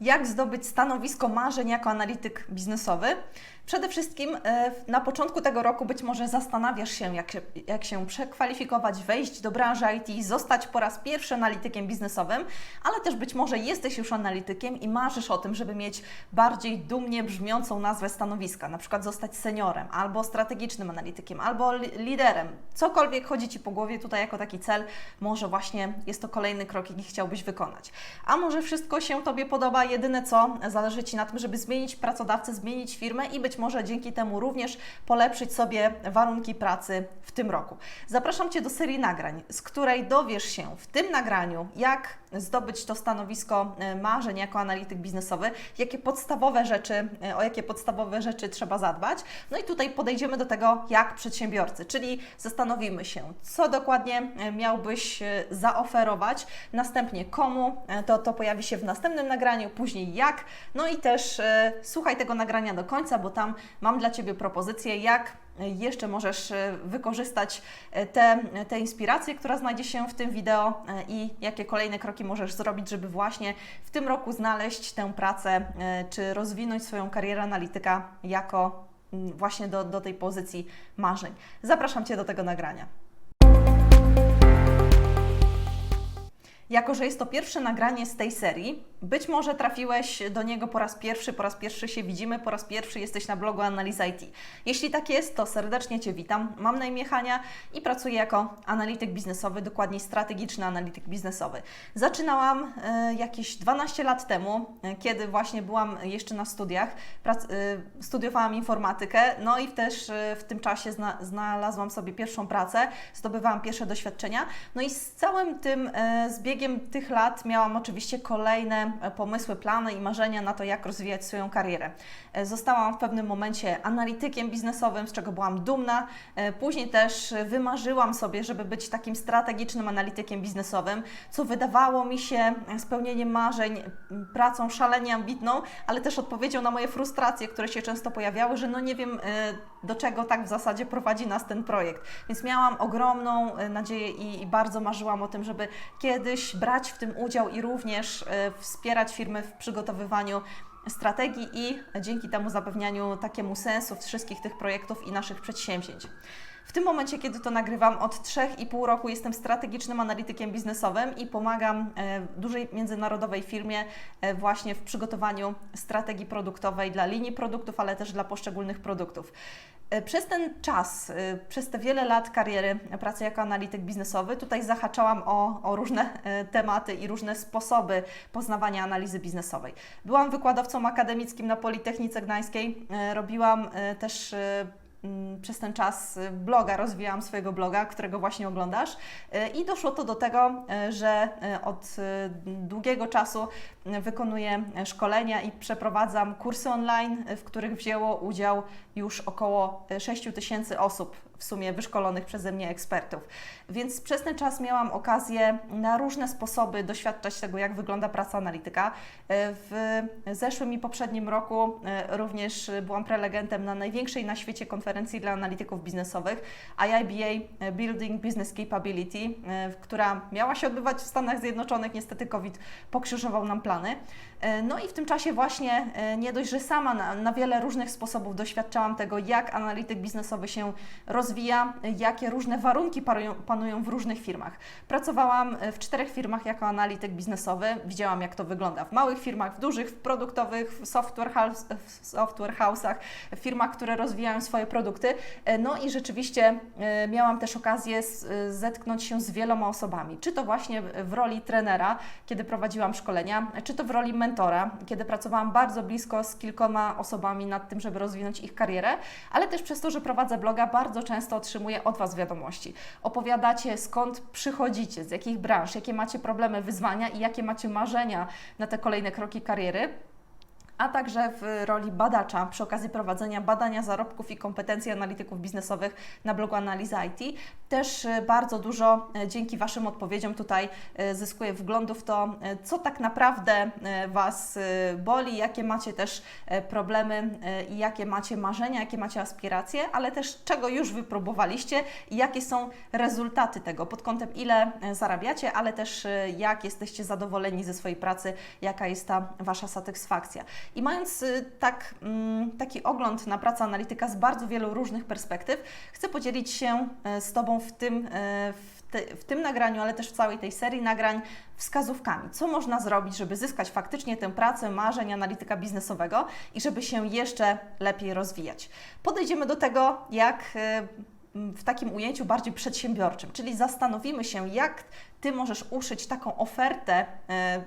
Jak zdobyć stanowisko marzeń jako analityk biznesowy? Przede wszystkim e, na początku tego roku być może zastanawiasz się, jak się, jak się przekwalifikować, wejść do branży IT, zostać po raz pierwszy analitykiem biznesowym, ale też być może jesteś już analitykiem i marzysz o tym, żeby mieć bardziej dumnie brzmiącą nazwę stanowiska, na przykład zostać seniorem, albo strategicznym analitykiem, albo li- liderem. Cokolwiek chodzi Ci po głowie tutaj jako taki cel, może właśnie jest to kolejny krok, jaki chciałbyś wykonać. A może wszystko się Tobie podoba, jedyne co, zależy Ci na tym, żeby zmienić pracodawcę, zmienić firmę i być może dzięki temu również polepszyć sobie warunki pracy w tym roku. Zapraszam Cię do serii nagrań, z której dowiesz się w tym nagraniu, jak zdobyć to stanowisko e, marzeń jako analityk biznesowy, jakie podstawowe rzeczy, e, o jakie podstawowe rzeczy trzeba zadbać. No i tutaj podejdziemy do tego jak przedsiębiorcy, czyli zastanowimy się, co dokładnie e, miałbyś zaoferować, następnie komu, to, to pojawi się w następnym nagraniu, później jak, no i też słuchaj tego nagrania do końca, bo tam mam dla Ciebie propozycję, jak jeszcze możesz e, wykorzystać e, te, te inspiracje, która znajdzie się w tym wideo e, i jakie kolejne kroki możesz zrobić, żeby właśnie w tym roku znaleźć tę pracę, czy rozwinąć swoją karierę analityka jako właśnie do, do tej pozycji marzeń. Zapraszam Cię do tego nagrania. Jako, że jest to pierwsze nagranie z tej serii, być może trafiłeś do niego po raz pierwszy, po raz pierwszy się widzimy, po raz pierwszy jesteś na blogu Analiza IT. Jeśli tak jest, to serdecznie Cię witam. Mam na imię Hania i pracuję jako analityk biznesowy, dokładniej strategiczny analityk biznesowy. Zaczynałam e, jakieś 12 lat temu, e, kiedy właśnie byłam jeszcze na studiach, e, studiowałam informatykę, no i też w tym czasie zna, znalazłam sobie pierwszą pracę, zdobywałam pierwsze doświadczenia, no i z całym tym e, zbiegiem tych lat miałam oczywiście kolejne e, pomysły, plany i marzenia na to, jak rozwijać swoją karierę. E, Zostałam w pewnym momencie analitykiem biznesowym, z czego byłam dumna. E, Później też wymarzyłam sobie, żeby być takim strategicznym analitykiem biznesowym, co wydawało mi się spełnieniem marzeń, pracą szalenie ambitną, ale też odpowiedzią na moje frustracje, które się często pojawiały, że no nie wiem, do czego tak w zasadzie prowadzi nas ten projekt. Więc miałam ogromną e, nadzieję i, i bardzo marzyłam o tym, żeby kiedyś brać w tym udział i również e, wspierać firmy w przygotowywaniu strategii i dzięki temu zapewnianiu takiemu sensu wszystkich tych projektów i naszych przedsięwzięć. W tym momencie, kiedy to nagrywam, od 3,5 roku jestem strategicznym analitykiem biznesowym i pomagam e, dużej międzynarodowej firmie e, właśnie w przygotowaniu strategii produktowej dla linii produktów, ale też dla poszczególnych produktów. E, Przez ten czas, przez te wiele lat kariery pracy jako analityk biznesowy, tutaj zahaczałam o, o różne tematy i różne sposoby poznawania analizy biznesowej. Byłam wykładowcą akademickim na Politechnice Gdańskiej, robiłam też przez ten czas y, bloga, rozwijałam swojego bloga, którego właśnie oglądasz y, i doszło to do tego, y, że od długiego czasu wykonuję szkolenia i przeprowadzam kursy online, w których wzięło udział już około 6 tysięcy osób w sumie wyszkolonych przeze mnie ekspertów. Więc przez ten czas miałam okazję na różne sposoby doświadczać tego, jak wygląda praca analityka. E, W zeszłym i poprzednim roku e, również byłam prelegentem na największej na świecie konferencji dla analityków biznesowych IIBA e, Building Business Capability, która miała się odbywać w Stanach Zjednoczonych. Niestety COVID pokrzyżował nam plany. No i w tym czasie właśnie nie dość, że sama na, na wiele różnych sposobów doświadczałam tego, jak analityk biznesowy się rozwija, e, jakie różne warunki panują, w różnych firmach. Pracowałam e, w czterech firmach jako analityk biznesowy, widziałam jak to wygląda w małych firmach, w dużych, w produktowych, w software, house, w software house'ach, w firmach, które rozwijają swoje produkty. E, No i rzeczywiście e, miałam też okazję e, zetknąć się z wieloma osobami, czy to właśnie w roli trenera, kiedy prowadziłam szkolenia, czy to w roli mentora, kiedy pracowałam bardzo blisko z kilkoma osobami nad tym, żeby rozwinąć ich karierę, ale też przez to, że prowadzę bloga, bardzo często otrzymuję od Was wiadomości. Opowiadacie skąd przychodzicie, z jakich branż, jakie macie problemy, wyzwania i jakie macie marzenia na te kolejne kroki kariery. A także w roli badacza przy okazji prowadzenia badania zarobków i kompetencji analityków biznesowych na blogu Analiza IT. Też e, bardzo dużo e, dzięki Waszym odpowiedziom tutaj e, zyskuję wglądu w to, co tak naprawdę Was boli, jakie macie też problemy i jakie macie marzenia, jakie macie aspiracje, ale też czego już wypróbowaliście i jakie są rezultaty tego pod kątem ile zarabiacie, ale też jak jesteście zadowoleni ze swojej pracy, jaka jest ta Wasza satysfakcja. I mając tak, mm, taki ogląd na pracę analityka z bardzo wielu różnych perspektyw, chcę podzielić się z Tobą w tym, e, w, w tym nagraniu, ale też w całej tej serii nagrań wskazówkami, co można zrobić, żeby zyskać faktycznie tę pracę marzeń analityka biznesowego i żeby się jeszcze lepiej rozwijać. Podejdziemy do tego, jak e, w takim ujęciu bardziej przedsiębiorczym, czyli zastanowimy się, jak Ty możesz uszyć taką ofertę, e,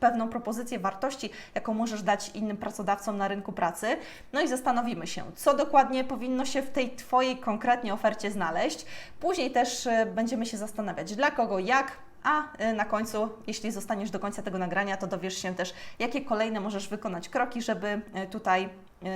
pewną propozycję wartości, jaką możesz dać innym pracodawcom na rynku pracy. No i zastanowimy się, co dokładnie powinno się w tej Twojej konkretnie ofercie znaleźć. Później też e, będziemy się zastanawiać, dla kogo, jak, a e, na końcu, jeśli zostaniesz do końca tego nagrania, to dowiesz się też, jakie kolejne możesz wykonać kroki, żeby tutaj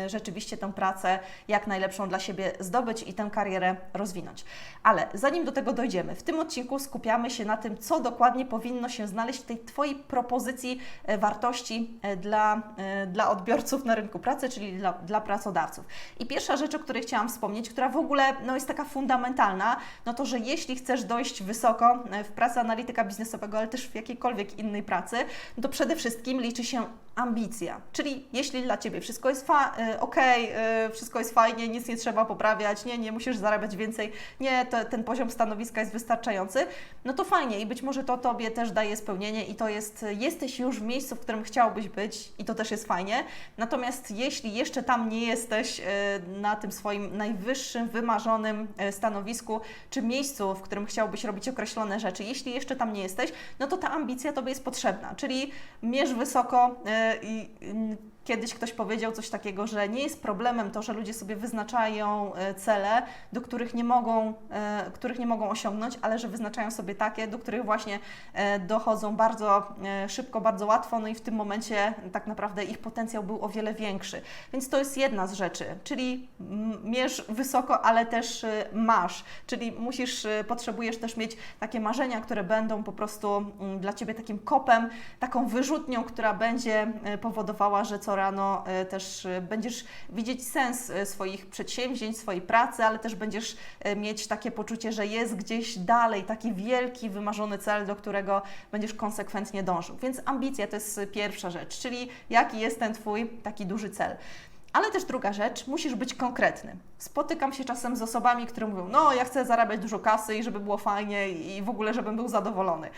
rzeczywiście tę pracę jak najlepszą dla siebie zdobyć i tę karierę rozwinąć. Ale zanim do tego dojdziemy, w tym odcinku skupiamy się na tym, co dokładnie powinno się znaleźć w tej Twojej propozycji e, wartości e, dla, dla odbiorców na rynku pracy, czyli dla, dla pracodawców. I pierwsza rzecz, o której chciałam wspomnieć, która w ogóle no, jest taka fundamentalna, no to, że jeśli chcesz dojść wysoko w pracy analityka biznesowego, ale też w jakiejkolwiek innej pracy, to przede wszystkim liczy się ambicja. Czyli jeśli dla Ciebie wszystko jest Y, okay, wszystko jest fajnie, nic nie trzeba poprawiać, nie, nie musisz zarabiać więcej, nie, to, ten poziom stanowiska jest wystarczający, no to fajnie i być może to Tobie też daje spełnienie i to jest, jesteś już w miejscu, w którym chciałbyś być i to też jest fajnie. Natomiast jeśli jeszcze tam nie jesteś y, na tym swoim najwyższym, wymarzonym y, stanowisku, czy miejscu, w którym chciałbyś robić określone rzeczy, jeśli jeszcze tam nie jesteś, no to ta ambicja Tobie jest potrzebna, czyli mierz wysoko i Kiedyś ktoś powiedział coś takiego, że nie jest problemem to, że ludzie sobie wyznaczają e, cele, do których nie mogą, e, których nie mogą osiągnąć, ale że wyznaczają sobie takie, do których właśnie e, dochodzą bardzo szybko, bardzo łatwo, no i w tym momencie tak naprawdę ich potencjał był o wiele większy. Więc to jest jedna z rzeczy, czyli mierz wysoko, ale też masz, czyli musisz, potrzebujesz też mieć takie marzenia, które będą po prostu dla Ciebie takim kopem, taką wyrzutnią, która będzie powodowała, że co co rano e, też e, będziesz widzieć sens e, swoich przedsięwzięć, swojej pracy, ale też będziesz mieć takie poczucie, że jest gdzieś dalej taki wielki, wymarzony cel, do którego będziesz konsekwentnie dążył. Więc ambicja to jest pierwsza rzecz, czyli jaki jest ten Twój taki duży cel. Ale też druga rzecz, musisz być konkretny. Spotykam się czasem z osobami, które mówią: No, ja chcę zarabiać dużo kasy i żeby było fajnie i w ogóle, żebym był zadowolony.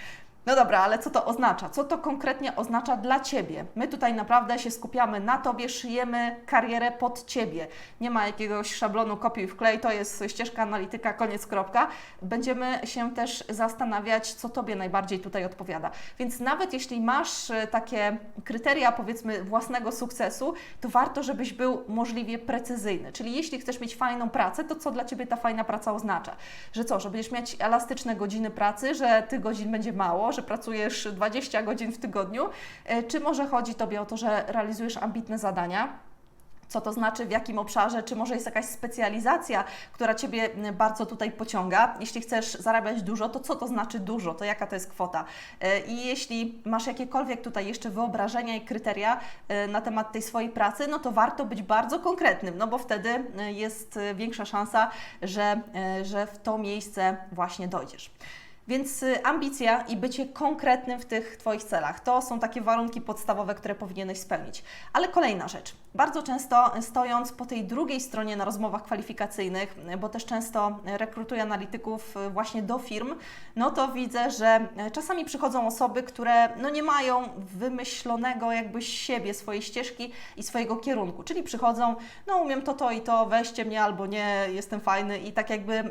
No dobra, ale co to oznacza? Co to konkretnie oznacza dla Ciebie? My tutaj naprawdę się skupiamy na Tobie, szyjemy karierę pod Ciebie. Nie ma jakiegoś szablonu kopiuj wklej, to jest ścieżka analityka, koniec, kropka. Będziemy się też zastanawiać, co Tobie najbardziej tutaj odpowiada. Więc nawet jeśli masz e, takie kryteria, powiedzmy, własnego sukcesu, to warto, żebyś był możliwie precyzyjny. Czyli jeśli chcesz mieć fajną pracę, to co dla Ciebie ta fajna praca oznacza? Że co, że będziesz mieć elastyczne godziny pracy, że tych godzin będzie mało, że pracujesz 20 godzin w tygodniu, e, czy może chodzi Tobie o to, że realizujesz ambitne zadania? co to znaczy, w jakim obszarze, czy może jest jakaś specjalizacja, która Ciebie bardzo tutaj pociąga. Jeśli chcesz zarabiać dużo, to co to znaczy dużo, to jaka to jest kwota. E, I jeśli masz jakiekolwiek tutaj jeszcze wyobrażenia i kryteria e, na temat tej swojej pracy, no to warto być bardzo konkretnym, no bo wtedy jest większa szansa, że, że w to miejsce właśnie dojdziesz. Więc y, ambicja i bycie konkretnym w tych Twoich celach to są takie warunki podstawowe, które powinieneś spełnić. Ale kolejna rzecz. Bardzo często stojąc po tej drugiej stronie na rozmowach kwalifikacyjnych, bo też często rekrutuję analityków y, właśnie do firm, no to widzę, że y, czasami przychodzą osoby, które no nie mają wymyślonego jakby siebie, swojej ścieżki i swojego kierunku. Czyli przychodzą, no umiem to, to i to, weźcie mnie albo nie, jestem fajny i tak jakby y,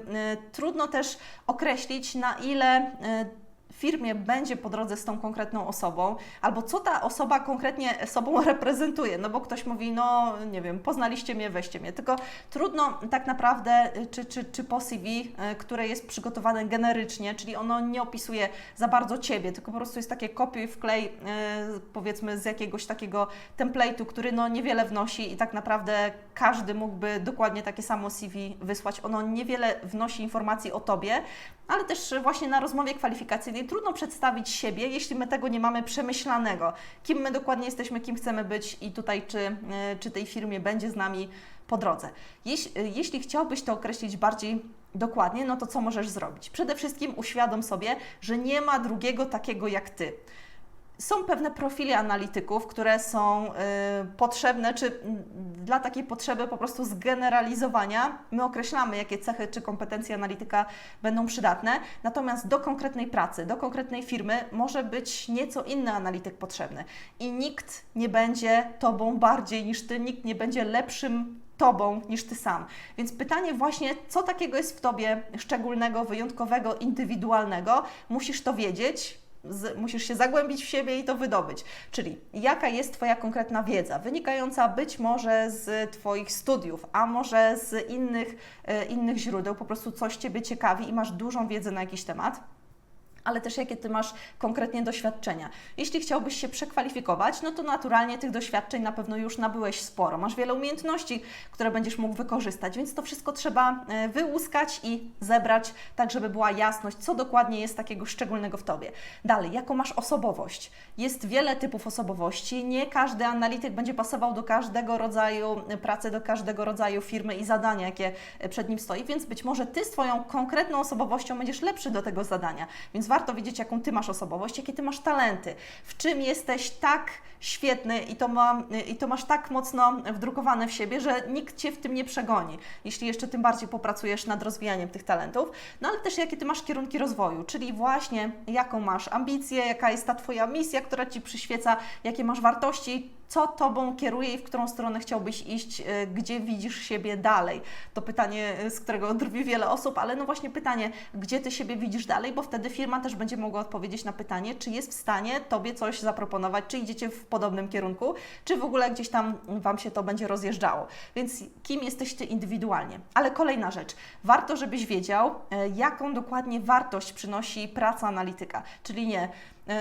trudno też określić na ile y, firmie będzie po drodze z tą konkretną osobą, albo co ta osoba konkretnie sobą reprezentuje. No bo ktoś mówi, no nie wiem, poznaliście mnie, weźcie mnie. Tylko trudno tak naprawdę, czy, czy, czy po CV, y, które jest przygotowane generycznie, czyli ono nie opisuje za bardzo Ciebie, tylko po prostu jest takie kopiuj, wklej, y, powiedzmy z jakiegoś takiego template'u, który no niewiele wnosi i tak naprawdę każdy mógłby dokładnie takie samo CV wysłać. Ono niewiele wnosi informacji o Tobie, ale też właśnie na rozmowie kwalifikacyjnej trudno przedstawić siebie, jeśli my tego nie mamy przemyślanego. Kim my dokładnie jesteśmy, kim chcemy być i tutaj czy, y, czy tej firmie będzie z nami po drodze. Jeśli, jeśli chciałbyś to określić bardziej dokładnie, no to co możesz zrobić? Przede wszystkim uświadom sobie, że nie ma drugiego takiego jak Ty są pewne profile analityków, które są y, potrzebne, czy y, dla takiej potrzeby po prostu zgeneralizowania. My określamy, jakie cechy czy kompetencje analityka będą przydatne, natomiast do konkretnej pracy, do konkretnej firmy może być nieco inny analityk potrzebny. I nikt nie będzie Tobą bardziej niż Ty, nikt nie będzie lepszym Tobą niż Ty sam. Więc pytanie właśnie, co takiego jest w Tobie szczególnego, wyjątkowego, indywidualnego, musisz to wiedzieć, z, musisz się zagłębić w siebie i to wydobyć. Czyli jaka jest Twoja konkretna wiedza, wynikająca być może z Twoich studiów, a może z innych, e, innych źródeł, po prostu coś Ciebie ciekawi i masz dużą wiedzę na jakiś temat ale też jakie Ty masz konkretnie doświadczenia. Jeśli chciałbyś się przekwalifikować, no to naturalnie tych doświadczeń na pewno już nabyłeś sporo. Masz wiele umiejętności, które będziesz mógł wykorzystać, więc to wszystko trzeba e, wyłuskać i zebrać, tak żeby była jasność, co dokładnie jest takiego szczególnego w Tobie. Dalej, jaką masz osobowość? Jest wiele typów osobowości, nie każdy analityk będzie pasował do każdego rodzaju pracy, do każdego rodzaju firmy i zadania, jakie przed nim stoi, więc być może Ty swoją konkretną osobowością będziesz lepszy do tego zadania, więc warto wiedzieć, jaką Ty masz osobowość, jakie Ty masz talenty, w czym jesteś tak świetny i to, ma, i to masz tak mocno wdrukowane w siebie, że nikt Cię w tym nie przegoni, jeśli jeszcze tym bardziej popracujesz nad rozwijaniem tych talentów, no ale też jakie Ty masz kierunki rozwoju, czyli właśnie jaką masz ambicję, jaka jest ta Twoja misja, która Ci przyświeca, jakie masz wartości, co Tobą kieruje i w którą stronę chciałbyś iść, e, gdzie widzisz siebie dalej. To pytanie, e, z którego drwi wiele osób, ale no właśnie pytanie, gdzie Ty siebie widzisz dalej, bo wtedy firma też będzie mogła odpowiedzieć na pytanie, czy jest w stanie Tobie coś zaproponować, czy idziecie w podobnym kierunku, czy w ogóle gdzieś tam Wam się to będzie rozjeżdżało. Więc kim jesteś Ty indywidualnie. Ale kolejna rzecz, warto, żebyś wiedział, e, jaką dokładnie wartość przynosi praca analityka, czyli nie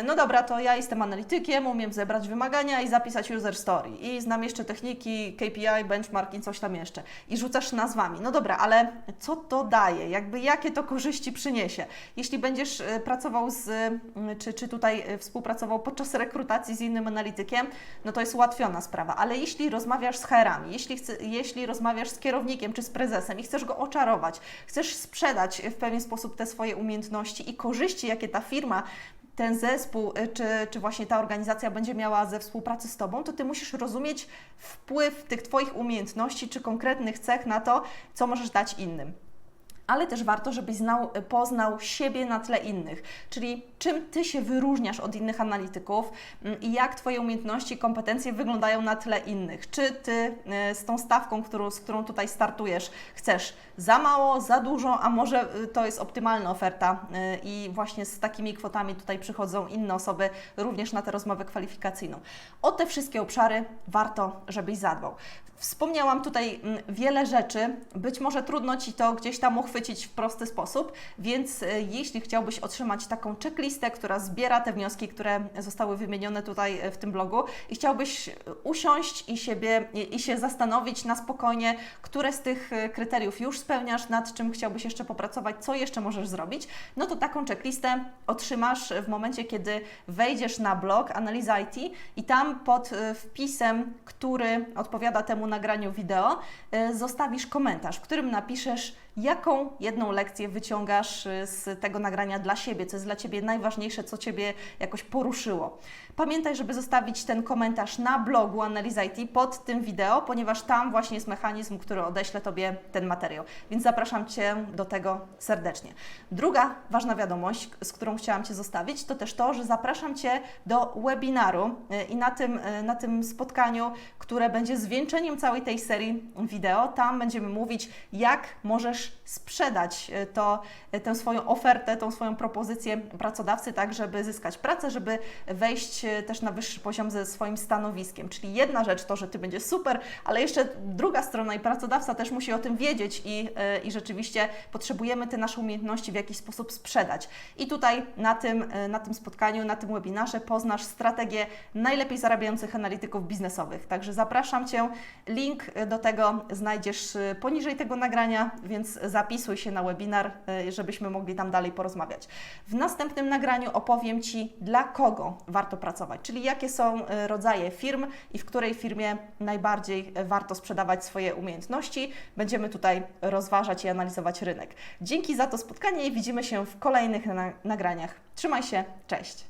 no dobra, to ja jestem analitykiem, umiem zebrać wymagania i zapisać user story. I znam jeszcze techniki, KPI, benchmarking, coś tam jeszcze. I rzucasz nazwami. No dobra, ale co to daje? Jakby jakie to korzyści przyniesie? Jeśli będziesz e, pracował z, czy, czy tutaj e, współpracował podczas rekrutacji z innym analitykiem, no to jest ułatwiona sprawa. Ale jeśli rozmawiasz z herami, jeśli, chce, jeśli rozmawiasz z kierownikiem czy z prezesem i chcesz go oczarować, chcesz sprzedać w pewien sposób te swoje umiejętności i korzyści, jakie ta firma ten zespół, y, czy, czy właśnie ta organizacja będzie miała ze współpracy z Tobą, to Ty musisz rozumieć wpływ tych Twoich umiejętności czy konkretnych cech na to, co możesz dać innym ale też warto, żebyś znał, poznał siebie na tle innych, czyli czym Ty się wyróżniasz od innych analityków mm, i jak Twoje umiejętności i kompetencje wyglądają na tle innych. Czy Ty e, z tą stawką, którą, z którą tutaj startujesz, chcesz za mało, za dużo, a może e, to jest optymalna oferta e, i właśnie z takimi kwotami tutaj przychodzą inne osoby również na tę rozmowę kwalifikacyjną. O te wszystkie obszary warto, żebyś zadbał. Wspomniałam tutaj mm, wiele rzeczy, być może trudno Ci to gdzieś tam uchwycić w prosty sposób, więc e, jeśli chciałbyś otrzymać taką checklistę, która zbiera te wnioski, które zostały wymienione tutaj e, w tym blogu i chciałbyś e, usiąść i, siebie, i się zastanowić na spokojnie, które z tych kryteriów już spełniasz, nad czym chciałbyś jeszcze popracować, co jeszcze możesz zrobić, no to taką checklistę otrzymasz w momencie, kiedy wejdziesz na blog Analiza IT i tam pod wpisem, który odpowiada temu nagraniu wideo zostawisz komentarz, w którym napiszesz, jaką jedną lekcję wyciągasz y, z tego nagrania dla siebie, co jest dla Ciebie najważniejsze, co Ciebie jakoś poruszyło. Pamiętaj, żeby zostawić ten komentarz na blogu Analiza IT pod tym wideo, ponieważ tam właśnie jest mechanizm, który odeśle Tobie ten materiał. Więc zapraszam Cię do tego serdecznie. Druga ważna wiadomość, z którą chciałam Cię zostawić, to też to, że zapraszam Cię do webinaru y, i na tym, y, na tym spotkaniu, które będzie zwieńczeniem całej tej serii wideo, tam będziemy mówić, jak możesz sprzedać e, to, e, tę swoją ofertę, tą swoją propozycję pracodawcy, tak żeby zyskać pracę, żeby wejść e, też na wyższy poziom ze swoim stanowiskiem. Czyli jedna rzecz to, że Ty będziesz super, ale jeszcze druga strona i pracodawca też musi o tym wiedzieć i, i rzeczywiście potrzebujemy te nasze umiejętności w jakiś sposób sprzedać. I tutaj na tym, na tym spotkaniu, na tym webinarze poznasz strategię najlepiej zarabiających analityków biznesowych. Także zapraszam Cię. Link do tego znajdziesz poniżej tego nagrania, więc zapisuj się na webinar, e, żebyśmy mogli tam dalej porozmawiać. W następnym nagraniu opowiem Ci, dla kogo warto pracować, czyli jakie są e, rodzaje firm i w której firmie najbardziej e, warto sprzedawać swoje umiejętności. Będziemy tutaj rozważać i analizować rynek. Dzięki za to spotkanie i widzimy się w kolejnych na- nagraniach. Trzymaj się, cześć!